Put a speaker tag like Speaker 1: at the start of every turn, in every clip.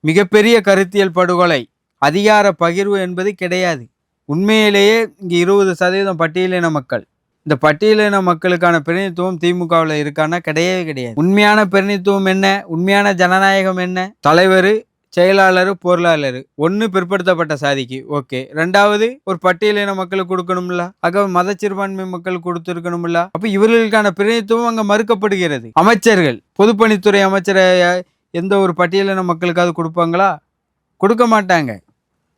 Speaker 1: மிகப்பெரிய கருத்தியல் படுகொலை. அதிகார பகிர்வு என்பது கிடையாது. உண்மையிலேயே இங்கே இருபது சதவீதம் பட்டியலின மக்கள். இந்த பட்டியலின மக்களுக்கான பிரதிநிதித்துவம் திமுகவில் இருக்கான்னா கிடையவே கிடையாது. உண்மையான பிரதிநிதித்துவம் என்ன? உண்மையான ஜனநாயகம் என்ன? தலைவர் செயலாளர் பொருளாளர். ஒன்று பிற்படுத்தப்பட்ட சாதிக்கு. ஓகே. ரெண்டாவது ஒரு பட்டியலின மக்களுக்கு கொடுக்கணும்ல? ஆக மத சிறுபான்மை மக்கள் கொடுத்துருக்கணும்ல? அப்ப இவர்களுக்கான பிரதிநிதித்துவம் அங்கே மறுக்கப்படுகிறது. அமைச்சர்கள் பொதுப்பணித்துறை அமைச்சரை எந்த ஒரு பட்டியலின மக்களுக்காவது கொடுப்பாங்களா? கொடுக்க மாட்டாங்க.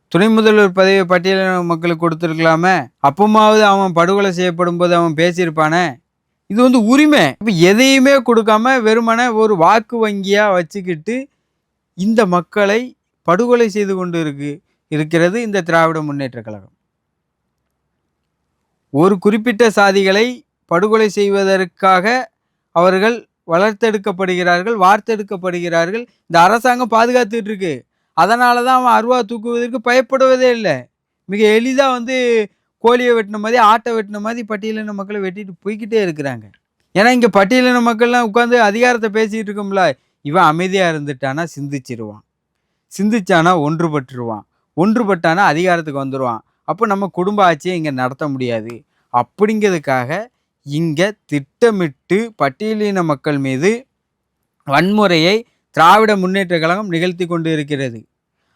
Speaker 1: துணை முதல்வர் பதவி பட்டியலின மக்களுக்கு கொடுத்துருக்கலாமே. அப்பமாவது அவன் படுகொலை செய்யப்படும் போது அவன் பேசியிருப்பானே? இது வந்து உரிமை. இப்போ எதையுமே கொடுக்காம வெறுமனே ஒரு வாக்கு வங்கியாக வச்சுக்கிட்டு இந்த மக்களை படுகொலை செய்து கொண்டு இருக்கு இருக்கிறது இந்த திராவிட முன்னேற்ற கழகம். ஒரு குறிப்பிட்ட சாதிகளை படுகொலை செய்வதற்காக அவர்கள் வளர்த்தெடுக்கப்படுகிறார்கள் வார்த்தெடுக்கப்படுகிறார்கள். இந்த அரசாங்கம் பாதுகாத்துட்டு இருக்கு அதனால தான் அவன் அருவா தூக்குவதற்கு பயப்படுவதே இல்லை. மிக எளிதாக வந்து கோழியை வெட்டின மாதிரி ஆட்டை வெட்டின மாதிரி பட்டியலின மக்களை வெட்டிட்டு போய்கிட்டே இருக்கிறாங்க. ஏன்னா இங்கே பட்டியலின மக்கள்லாம் உட்காந்து அதிகாரத்தை பேசிகிட்டு இருக்கோம்ல. இவன் அமைதியாக இருந்துட்டானா சிந்திச்சிருவான். சிந்திச்சானா ஒன்றுபட்டுருவான். ஒன்றுபட்டானா அதிகாரத்துக்கு வந்துடுவான் அப்போ நம்ம குடும்ப ஆட்சியை இங்கே நடத்த முடியாது. அப்படிங்கிறதுக்காக இங்கே திட்டமிட்டு பட்டியலின மக்கள் மீது வன்முறையை திராவிட முன்னேற்ற கழகம் நிகழ்த்தி கொண்டு இருக்கிறது.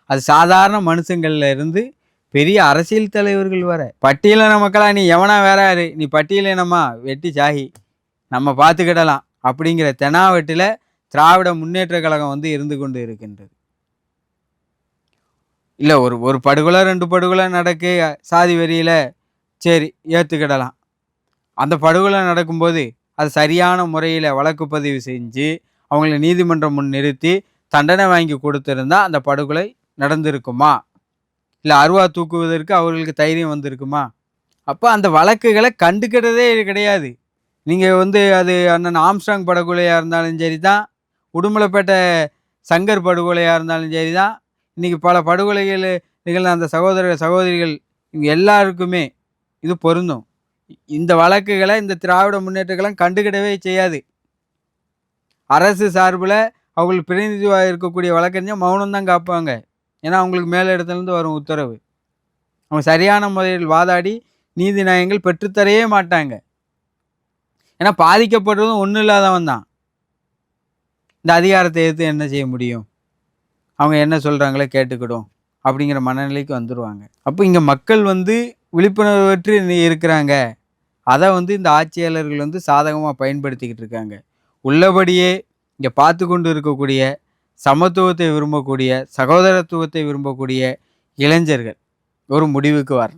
Speaker 1: அது சாதாரண மனுஷங்கள்ல இருந்து பெரிய அரசியல் தலைவர்கள் வர. பட்டியலின மக்களா நீ எவனா வேறாரு நீ பட்டியலினமா? வெட்டி சாகி. நம்ம பார்த்துக்கிடலாம் அப்படிங்கிற தெனாவெட்டில் திராவிட முன்னேற்ற கழகம் வந்து இருந்து கொண்டு இருக்கின்றது. இல்லை ஒரு ஒரு படுகொலை ரெண்டு படுகொலை நடக்கு சாதி வெறியில். சரி ஏற்றுக்கிடலாம் அந்த படுகொலை நடக்கும்போது அது சரியான முறையில் வழக்கு பதிவு செஞ்சு அவங்கள நீதிமன்றம் முன் நிறுத்தி தண்டனை வாங்கி கொடுத்துருந்தா அந்த படுகொலை நடந்திருக்குமா? இல்லை அருவா தூக்குவதற்கு அவர்களுக்கு தைரியம் வந்திருக்குமா? அப்போ அந்த வழக்குகளை கண்டுக்கிட்டதே கிடையாது. நீங்கள் வந்து அது அண்ணன் ஆம்ஸ்டாங் படுகொலையாக இருந்தாலும் சரி தான் உடுமலைப்பேட்டை சங்கர் படுகொலையாக இருந்தாலும் சரி தான் இன்றைக்கி பல படுகொலைகள் நிகழ்ந்த அந்த சகோதர சகோதரிகள் இவங்க எல்லாருக்குமே இது பொருந்தும். இந்த வழக்குகளை இந்த திராவிட முன்னேற்றங்களும் கண்டுக்கிடவே செய்யாது. அரசு சார்பில் அவங்களுக்கு பிரதிநிதிவாக இருக்கக்கூடிய வழக்கறிஞர் மௌனம்தான் காப்பாங்க. ஏன்னா அவங்களுக்கு மேல இடத்துலேருந்து வரும் உத்தரவு. அவங்க சரியான முறையில் வாதாடி நீதி நியாயங்கள் பெற்றுத்தரவே மாட்டாங்க. ஏன்னா பாதிக்கப்படுறதும் ஒன்றும் இல்லாதவன் தான். இந்த அதிகாரத்தை எடுத்து என்ன செய்ய முடியும்? அவங்க என்ன சொல்கிறாங்களோ கேட்டுக்கிடும். அப்படிங்கிற மனநிலைக்கு வந்துடுவாங்க அப்போ இங்கே மக்கள் வந்து விழிப்புணர்வு பெற்று இருக்கிறாங்க. அதை வந்து இந்த ஆட்சியாளர்கள் வந்து சாதகமாக பயன்படுத்திக்கிட்டு இருக்காங்க. உள்ளபடியே இங்கே பார்த்து கொண்டு இருக்கக்கூடிய சமத்துவத்தை விரும்பக்கூடிய சகோதரத்துவத்தை விரும்பக்கூடிய இளைஞர்கள் ஒரு முடிவுக்கு வரணும்.